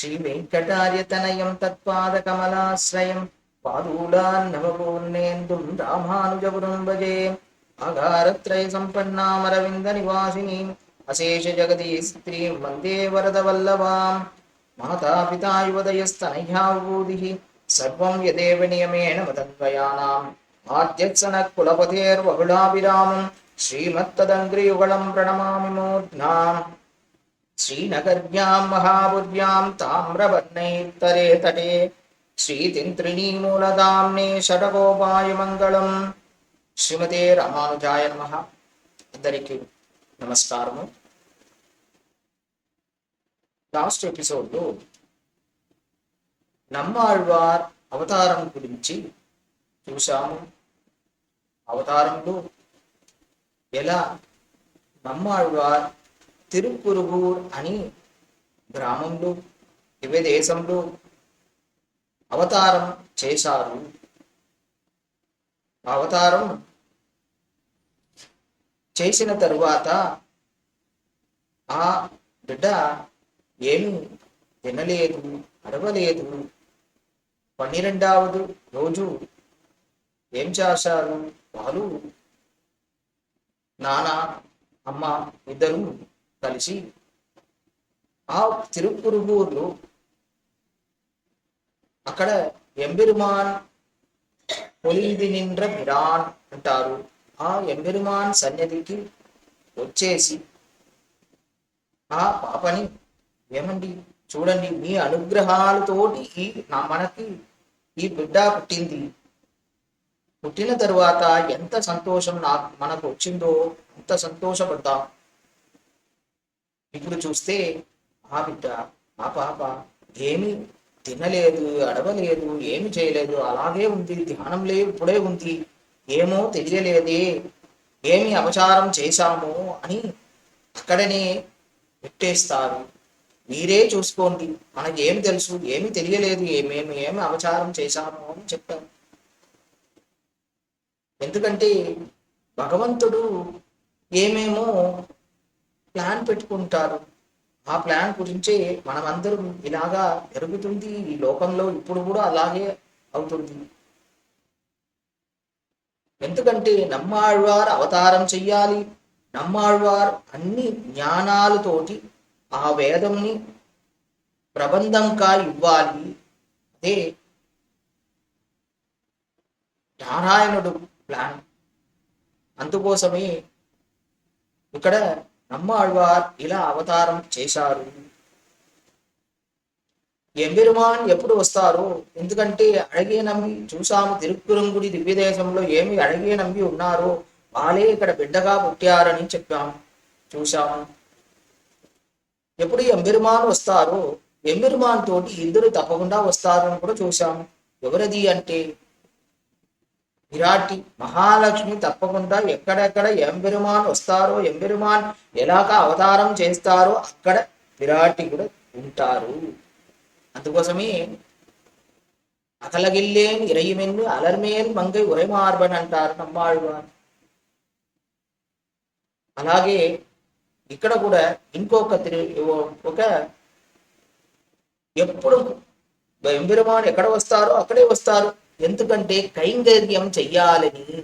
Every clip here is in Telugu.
శ్రీ వెంకటార్యతనయం తత్పాదకమలాశ్రయం పాదూలాన్నవపూర్ణేందుం రామానుజపురం భజే ఆగారత్రయ సంపన్నామరవింద నివాసినీం అశేష జగదీస్త్రీం వందే వరదవల్లభాం మాతాపితా యువదయస్తనయ్యావూదిః సర్వం యదేవ నియమేన మదన్వయానాం ఆద్యత్సన కులపతేర్వహుళాభిరామం శ్రీమత్తదంగ్రియుగళం ప్రణమామి మూర్ధ్నాం శ్రీనగర్యాం మహాపుర్యాం తామ్రవర్ణైత్తరే తటే శ్రీతింత్రిణీమూలదామ్నే షటకోపాయమంగళం శ్రీమతే రామానుజాయ నమ అందరికీ నమస్కారము. లాస్ట్ ఎపిసోడ్లో నమ్మాళ్వార్ అవతారం గురించి చూశాము. అవతారంలో ఎలా నమ్మాళ్వార్ తిరుక్కురుగూర్ అని గ్రామంలో దివ్య దేశంలో అవతారం చేశారు. అవతారం చేసిన తరువాత ఆ బిడ్డ ఏమి తినలేదు అడవలేదు పన్నిరెండవది రోజు ఏం చేశారు? వాళ్ళు నాన్న అమ్మ ఇద్దరు కలిసి ఆ తిరుక్కురుగూరులో అక్కడ ఎంబెరుమాన్ పొలిది నిండ్ర బిరాన్ అంటారు. ఆ ఎంబెరుమాన్ సన్నిధికి వచ్చేసి ఆ పాపని ఏమండి? చూడండి మీ అనుగ్రహాలతోటి ఈ నా మనకి ఈ బిడ్డ పుట్టింది. పుట్టిన తర్వాత ఎంత సంతోషం నాకు మనకు వచ్చిందో ఎంత సంతోషపడతాం. ఇప్పుడు చూస్తే ఆ బిడ్డ ఆ పాప ఏమి తినలేదు అడవలేదు ఏమి చేయలేదు అలాగే ఉంది ధ్యానంలో ఇప్పుడే ఉంది. ఏమో తెలియలేదే ఏమి అపచారం చేశాము అని అక్కడనే పెట్టేస్తారు. మీరే చూసుకోండి మనకి ఏమి తెలుసు ఏమి తెలియలేదు ఏమేమి ఏమి అపచారం చేశాము అని చెప్పారు. ఎందుకంటే భగవంతుడు ఏమేమో ప్లాన్ పెట్టుకుంటారు. ఆ ప్లాన్ గురించే మనమందరం ఇలాగా జరుగుతుంది. ఈ లోకంలో ఇప్పుడు కూడా అలాగే అవుతుంది. ఎందుకంటే నమ్మాళ్వారు అవతారం చెయ్యాలి. నమ్మాళ్వారు అన్ని జ్ఞానాలతోటి ఆ వేదంని ప్రబంధంగా ఇవ్వాలి. అదే నారాయణుడు ప్లాన్. అందుకోసమే ఇక్కడ నమ్మాళ్వార్ ఇలా అవతారం చేశారు. ఎంబెరుమాన్ ఎప్పుడు వస్తారు? ఎందుకంటే అడగే నమ్మి చూసాము తిరుక్కురంగుడి దివ్యదేశంలో ఏమి అడగే నమ్మి ఉన్నారో? వాళ్ళే ఇక్కడ బిడ్డగా పుట్టారని చెప్పాము చూశాము. ఎప్పుడు ఎంబెరుమాన్ వస్తారో? ఎంబెరుమాన్ తోటి ఇద్దరు తప్పకుండా వస్తారని కూడా చూశాము. ఎవరది అంటే విరాటి మహాలక్ష్మి తప్పకుండా ఎక్కడెక్కడ ఎంబెరుమాన్ వస్తారో ఎంబెరుమాన్ ఎలాగ అవతారం చేస్తారో అక్కడ విరాటి కూడా ఉంటారు. అందుకోసమే అకలగిల్లేన్ ఇరయిమెన్ను అలర్మేన్ మంగై ఉరైమార్బన్ అంటారు నమ్మాళ్వారు అలాగే ఇక్కడ కూడా ఇంకొక ఒక ఎప్పుడు ఎంబెరుమాన్ ఎక్కడ వస్తారో అక్కడే వస్తారు. ఎందుకంటే కైంకర్యం చెయ్యాలని.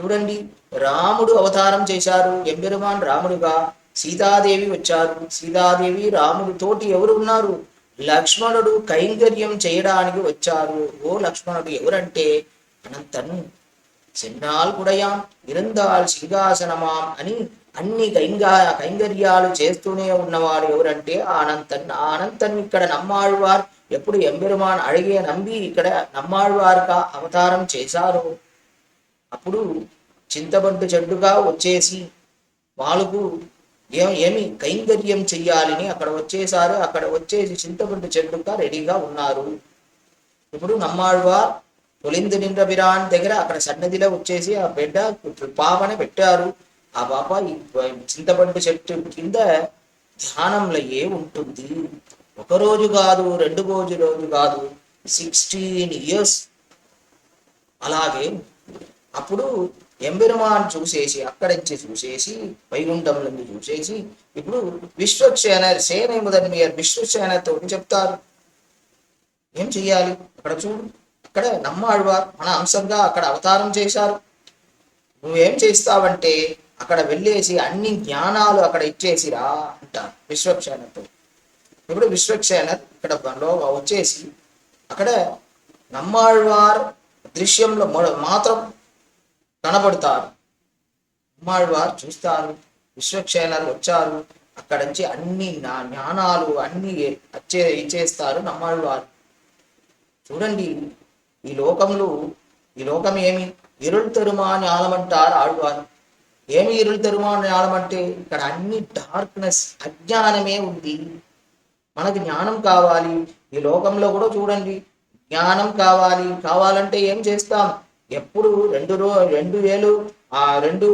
చూడండి రాముడు అవతారం చేశారు. ఎంబెరుమాన్ రాముడుగా సీతాదేవి వచ్చారు. సీతాదేవి రాముడు తోటి ఎవరు ఉన్నారు? లక్ష్మణుడు కైంకర్యం చేయడానికి వచ్చారు. ఓ లక్ష్మణుడు ఎవరంటే అనంతన్. చెన్నాల్ కుడయాం ఇరందాల్ సింహాసనమాం అని అన్ని కైంగా కైంకర్యాలు చేస్తూనే ఉన్నవాడు ఎవరంటే ఆనంతన్ ఆనంతన్ ఇక్కడ నమ్మాళ్వార్ ఎప్పుడు ఎంబెరుమాన్ అడిగే నమ్మి ఇక్కడ నమ్మాళ్వారుగా అవతారం చేశారు. అప్పుడు చింతబంటు చెడ్డుగా వచ్చేసి వాళ్ళకు ఏం ఏమి కైంకర్యం చెయ్యాలని అక్కడ వచ్చేసారు అక్కడ వచ్చేసి చింతబంటు చెడ్డుగా రెడీగా ఉన్నారు. ఇప్పుడు నమ్మాళ్వార్ తొలిందు నిండ్రబిరాన్ దగ్గర అక్కడ సన్నదిలో వచ్చేసి ఆ బిడ్డ పాపని పెట్టారు. ఆ పాప చింతపండు చెట్టు కింద ధ్యానంలో ఏ ఉంటుంది. ఒక రోజు కాదు రెండు రోజు రోజు కాదు సిక్స్టీన్ ఇయర్స్ అలాగే అప్పుడు ఎంబెరుమాన్ చూసేసి అక్కడి నుంచి చూసేసి వైకుంఠం చూసేసి ఇప్పుడు విశ్వక్షేణ సేన మొదటి మీరు విశ్వక్షేణతో చెప్తారు? ఏం చెయ్యాలి? అక్కడ చూడు అక్కడ నమ్మాడువారు మన అంశంగా అక్కడ అవతారం చేశారు. నువ్వేం చేస్తావంటే అక్కడ వెళ్ళేసి అన్ని జ్ఞానాలు అక్కడ ఇచ్చేసిరా అంటారు విశ్వక్షేణతో. ఇప్పుడు విశ్వక్షేణర్ ఇక్కడ వచ్చేసి అక్కడ నమ్మాళ్వార్ దృశ్యంలో మాత్రం కనబడతారు నమ్మాళ్వారు చూస్తారు విశ్వక్షేణర్ వచ్చారు అక్కడ నుంచి అన్ని నా జ్ఞానాలు అన్ని వచ్చే ఇచ్చేస్తారు నమ్మాళ్వారు. చూడండి ఈ లోకంలో ఈ లోకం ఏమి? ఇరుళ్ తెరుమా అని ఆలమంటారు ఆళ్వారు. ఏమి ఇరుள் తెరుమా అంటే ఇక్కడ అన్ని డార్క్నెస్ అజ్ఞానమే ఉంది. మనకు జ్ఞానం కావాలి. ఈ లోకంలో కూడా చూడండి. జ్ఞానం కావాలి. కావాలంటే ఏం చేస్తాం? ఎప్పుడు రెండు రో రెండు వేలు ఆ రెండు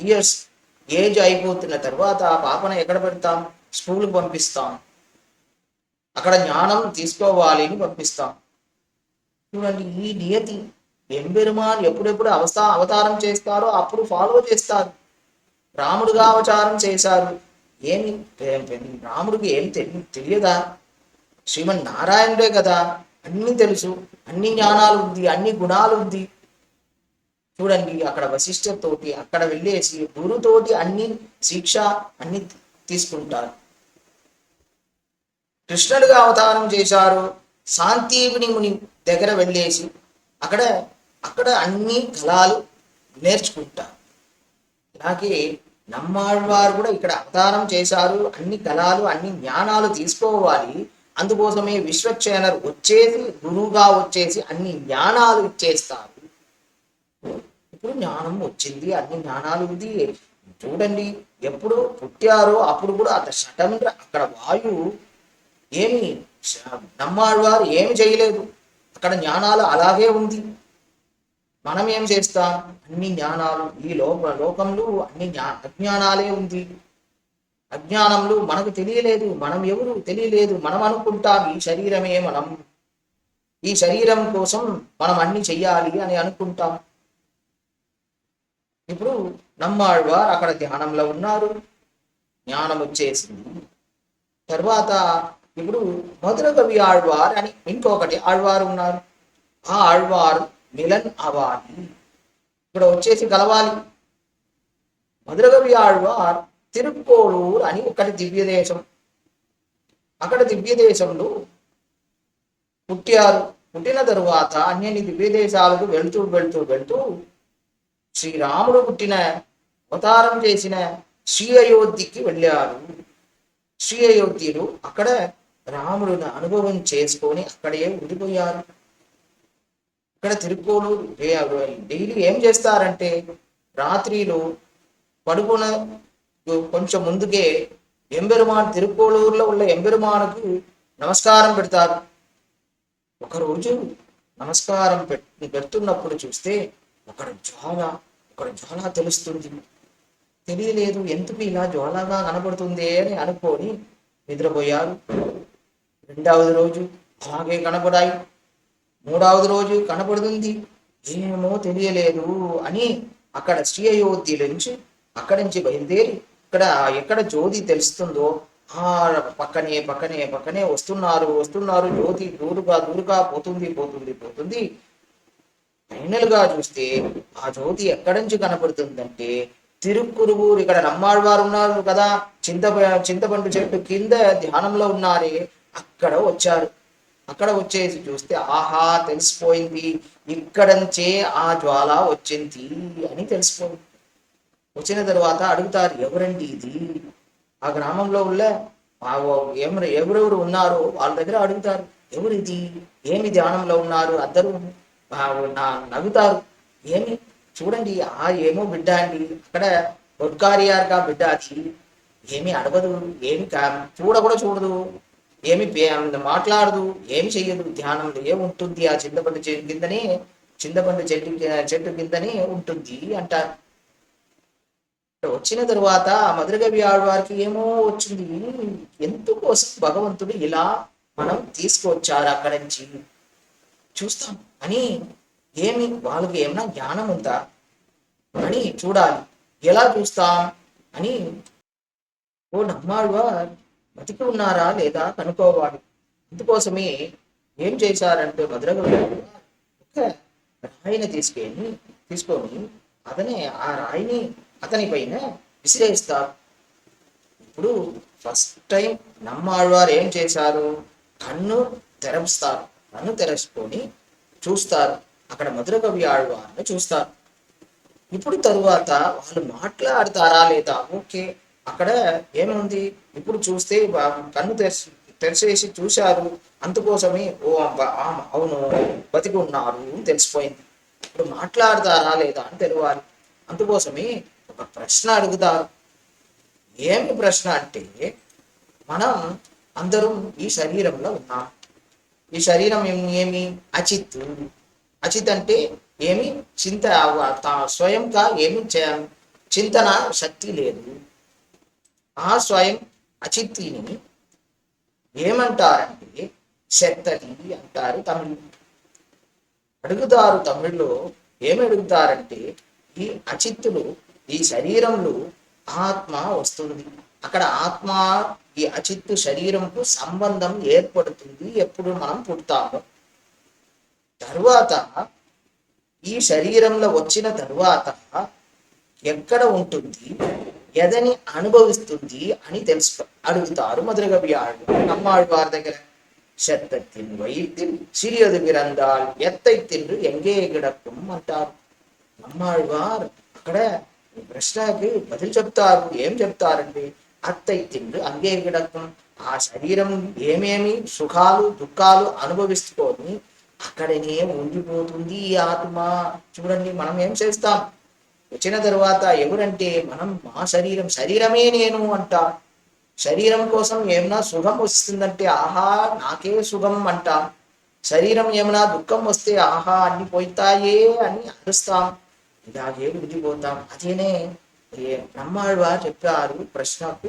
ఇయర్స్ ఏజ్ అయిపోతున్న తర్వాత ఆ పాపను ఎక్కడ పెడతాం? స్కూల్కి పంపిస్తాం. అక్కడ జ్ఞానం తీసుకోవాలి అని పంపిస్తాం. చూడండి ఈ నియతి ఎంబెరుమాన్ ఎప్పుడెప్పుడు అవస అవతారం చేస్తారో అప్పుడు ఫాలో చేస్తారు. రాముడుగా అవతారం చేశారు. ఏమి రాముడికి ఏం తెలి తెలియదా? శ్రీమన్ నారాయణుడే కదా. అన్నీ తెలుసు. అన్ని జ్ఞానాలు ఉంది అన్ని గుణాలు ఉంది. చూడండి అక్కడ వశిష్ఠతోటి అక్కడ వెళ్ళేసి గురుతోటి అన్ని శిక్ష అన్ని తీసుకుంటారు. కృష్ణుడిగా అవతారం చేశారు. శాంతి ముని దగ్గర వెళ్ళేసి అక్కడ అక్కడ అన్ని కళాలు నేర్చుకుంటారు అలాగే నమ్మాళ్వారు కూడా ఇక్కడ అవతారం చేశారు. అన్ని కళాలు అన్ని జ్ఞానాలు తీసుకోవాలి. అందుకోసమే విశ్వక్షేణర్ వచ్చేసి గురువుగా వచ్చేసి అన్ని జ్ఞానాలు ఇచ్చేస్తారు. ఇప్పుడు జ్ఞానం వచ్చింది అన్ని జ్ఞానాలు ఉంది. చూడండి ఎప్పుడు పుట్టారో అప్పుడు కూడా అత షటండ్ర అక్కడ వాయువు ఏమి శ- ఏమి చేయలేదు. అక్కడ జ్ఞానాలు అలాగే ఉంది. మనం ఏం చేస్తాం? అన్ని జ్ఞానాలు ఈ లోక లోకంలో అన్ని జ్ఞా అజ్ఞానాలే ఉంది. అజ్ఞానంలో మనకు తెలియలేదు మనం ఎవరు తెలియలేదు మనం అనుకుంటాం ఈ శరీరమే మనం. ఈ శరీరం కోసం మనం అన్ని చెయ్యాలి అని అనుకుంటాం. ఇప్పుడు నమ్మాళ్వారు అక్కడ ధ్యానంలో ఉన్నారు. జ్ఞానం వచ్చేసింది. తర్వాత ఇప్పుడు మధుర కవి ఆళ్వార్ అని ఇంకొకటి ఆళ్వారు ఉన్నారు. ఆ ఆళ్వారు మిలన్ అవాలి ఇక్కడ వచ్చేసి కలవాలి మధుర ఆళ్వార్ తిరుక్కోలూరు అని ఒకటి దివ్య దేశం అక్కడ దివ్య దేశంలో పుట్టారు. పుట్టిన తరువాత అన్ని దివ్య దేశాలకు వెళ్తూ వెళ్తూ వెళ్తూ శ్రీరాముడు పుట్టిన అవతారం చేసిన శ్రీ అయోధ్యకి వెళ్ళారు. శ్రీ అయోధ్యులు అక్కడ రాముడిని అనుభవం చేసుకొని అక్కడే ఉండిపోయారు. ఇక్కడ తిరుక్కోలు డైలీ ఏం చేస్తారంటే రాత్రిలో పడుకున్న కొంచెం ముందుకే ఎంబెరుమాన్ తిరుక్కోలూరులో ఉన్న ఎంబెరుమానుకు నమస్కారం పెడతారు. ఒకరోజు నమస్కారం పెట్ పెడుతున్నప్పుడు చూస్తే ఒకడ జ్వాల ఒకడ జ్వాల తెలుస్తుంది. తెలియలేదు ఎందుకు ఇలా జ్వాలగా కనబడుతుంది అని అనుకొని నిద్రపోయారు. రెండవది రోజు అలాగే కనబడాయి మూడవది రోజు కనబడుతుంది ఏమో తెలియలేదు అని అక్కడ శ్రీ అయోధ్య నుంచి అక్కడి నుంచి బయలుదేరి ఇక్కడ ఎక్కడ జ్యోతి తెలుస్తుందో ఆ పక్కనే పక్కనే పక్కనే వస్తున్నారు వస్తున్నారు. జ్యోతి దూరుగా దూరుగా పోతుంది పోతుంది పోతుంది. ఫైనల్గా చూస్తే ఆ జ్యోతి ఎక్కడి నుంచి కనపడుతుందంటే తిరుక్కురుగూరు ఇక్కడ నమ్మాళ్వారు ఉన్నారు కదా. చింత చింతపండు చెట్టు కింద ధ్యానంలో ఉన్నారే. అక్కడ వచ్చారు. అక్కడ వచ్చేసి చూస్తే ఆహా తెలిసిపోయింది. ఇక్కడ నుంచే ఆ జ్వాల వచ్చింది అని తెలిసిపోయింది. వచ్చిన తర్వాత అడుగుతారు ఎవరండి ఇది? ఆ గ్రామంలో ఉన్న ఆ ఎవరు ఎవరెవరు ఉన్నారో వాళ్ళ దగ్గర అడుగుతారు ఎవరు ఇది ఏమి ధ్యానంలో ఉన్నారు? అందరూ నా నవ్వుతారు. ఏమి? చూడండి ఆ ఏమో బిడ్డ అండి. అక్కడ ఒడ్కారియారుగా బిడ్డ అది. ఏమి అడగదు ఏమి కా- చూడ కూడా చూడదు. ఏమి మాట్లాడదు ఏమి చెయ్యదు ధ్యానంలో ఏముంటుంది ఆ చింతపండు చెట్టు కిందనే చింతపండు చెట్టు చెట్టు కిందనే ఉంటుంది అంటారు. వచ్చిన తరువాత మధురగవి ఆడవారికి ఏమో వచ్చింది ఎందుకోసం భగవంతుడు ఇలా మనం తీసుకొచ్చారు అక్కడి నుంచి? చూస్తాం. అని ఏమి వాళ్ళకి ఏమైనా జ్ఞానం ఉందా? అని చూడాలి. ఎలా చూస్తాం? అని ఓ నమ్మాళ్వార్ బతికి ఉన్నారా లేదా కనుక్కోవాలి. ఇందుకోసమే ఏం చేశారంటే భద్రగ ఒక రాయిని తీసుకెళ్ళి తీసుకొని అతనే ఆ రాయిని అతని పైన విసిరేస్తారు. ఇప్పుడు ఫస్ట్ టైం నమ్మాళ్వారు ఏం చేశారు? కన్ను తెరస్తారు. కన్ను తెరచుకొని చూస్తారు. అక్కడ మధురకవి ఆడవారిని ఆళ్వారిని చూస్తారు. ఇప్పుడు తరువాత వాళ్ళు మాట్లాడతారా లేదా? ఓకే. అక్కడ ఏముంది? ఇప్పుడు చూస్తే వా- కన్ను తెరిచి తెరిచేసి చూశారు. అందుకోసమే ఓ అవును బతికి ఉన్నారు అని తెలిసిపోయింది. ఇప్పుడు మాట్లాడతారా లేదా అని తెలియాలి. అందుకోసమే ఒక ప్రశ్న అడుగుతారు. ఏమి ప్రశ్న అంటే మనం అందరం ఈ శరీరంలో ఉన్నాం. ఈ శరీరం ఏమి ఏమి? అచిత్. అచిత్ అంటే ఏమి? చింత స్వయంగా ఏమి చింతన శక్తి లేదు. ఆ స్వయం అచిత్తిని ఏమంటారంటే శక్తది అంటారు తమిళ్ అడుగుతారు తమిళ్ళో ఏమి అడుగుతారంటే ఈ అచిత్తులు ఈ శరీరంలో ఆత్మ వస్తుంది. అక్కడ ఆత్మ ఈ అచిత్తు శరీరంకు సంబంధం ఏర్పడుతుంది ఎప్పుడు మనం పుడతాము. తరువాత ఈ శరీరంలో వచ్చిన తరువాత ఎక్కడ ఉంటుంది? ఎదని అనుభవిస్తుంది అని తెలుసు. అడుగుతారు మధురగవి మధురగవియాళ్ళు நம்மாழ்வார் దగ్గర. చెత్తతిన్ వైద్యం చిరియదు విరందాల్ ఎత్తై తిండ్రు ఎంగే గిడకం అంటారు. నమ్మాழ்వార్ అక్కడ ప్రశ్నకి బదులు చెప్తారు. ఏం చెప్తారండి? అత్తై తిండ్రు అంగే గిడకం ఆ శరీరం ఏమేమి సుఖాలు దుఃఖాలు అనుభవిస్తుకొని అక్కడనే ఉండిపోతుంది ఈ ఆత్మ. చూడండి మనం ఏం చేస్తాం? వచ్చిన తర్వాత ఎవరంటే మనం మా శరీరం శరీరమే నేను అంటాం. శరీరం కోసం ఏమైనా సుఖం వస్తుందంటే ఆహా నాకే సుఖం అంటాం. శరీరం ఏమైనా దుఃఖం వస్తే ఆహా అన్ని పోతాయే అని అరుస్తాం. ఇలాగే విడిపోతాం. అదేనే ఏ చెప్పారు ప్రశ్నకు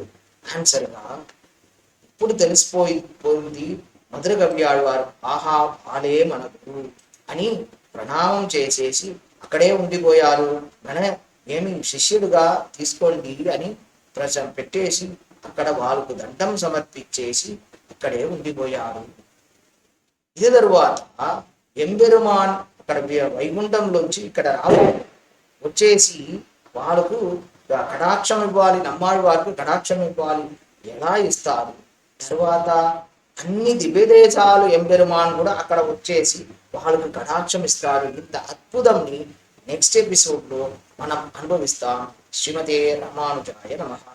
ఆన్సర్గా ఇప్పుడు తెలిసిపోయి పోయింది మధుర వారు ఆహా బాలే మనకు అని ప్రణామం చేసేసి అక్కడే ఉండిపోయారు. మన ఏమి శిష్యుడుగా తీసుకోండి అని ప్రజ పెట్టేసి అక్కడ వాళ్ళకు దండం సమర్పించేసి అక్కడే ఉండిపోయారు. ఇది తరువాత ఎంబెరుమాన్ అక్కడ వై- వైకుంఠంలోంచి ఇక్కడ రావు వచ్చేసి వాళ్ళకు కటాక్షం ఇవ్వాలి నమ్మాడి వారికి కటాక్షం ఇవ్వాలి. ఎలా ఇస్తారు? తర్వాత అన్ని దివ్యదేశాలు ఎంబెరుమాన్ కూడా అక్కడ వచ్చేసి వాళ్ళకు కటాక్షం ఇస్తారు. ఇంత అద్భుతంని నెక్స్ట్ ఎపిసోడ్లో మనం అనుభవిస్తాం. శ్రీమతే రామానుజాయ నమః.